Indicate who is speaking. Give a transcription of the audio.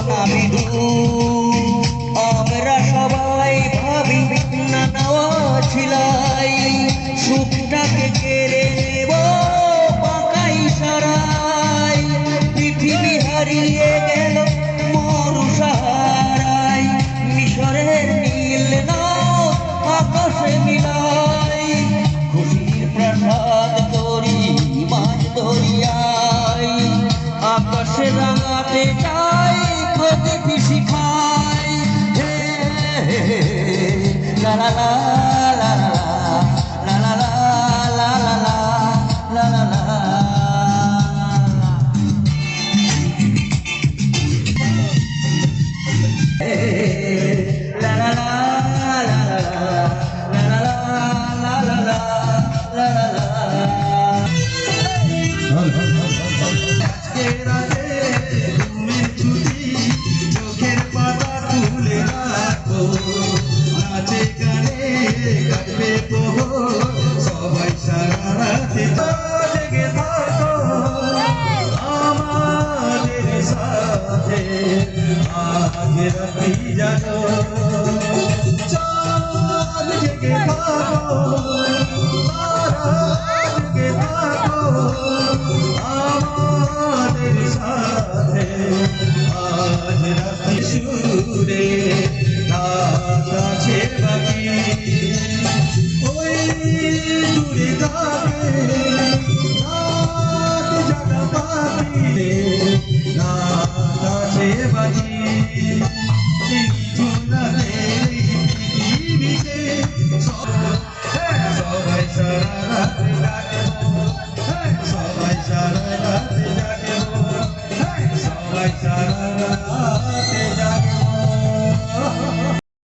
Speaker 1: হামিদু আমরা সবাই ভাবি না নেওয়া ছিলাই সুখটাকে কেড়ে নেব পাকাই সারাই পৃথিবী হারিয়ে গেল গতি শিখাই হে লা লা লা লা
Speaker 2: কাটবে তো সবাই সারা রাতে জেগে থাকো আমাদের সাথে আগে রাখি জানো Hare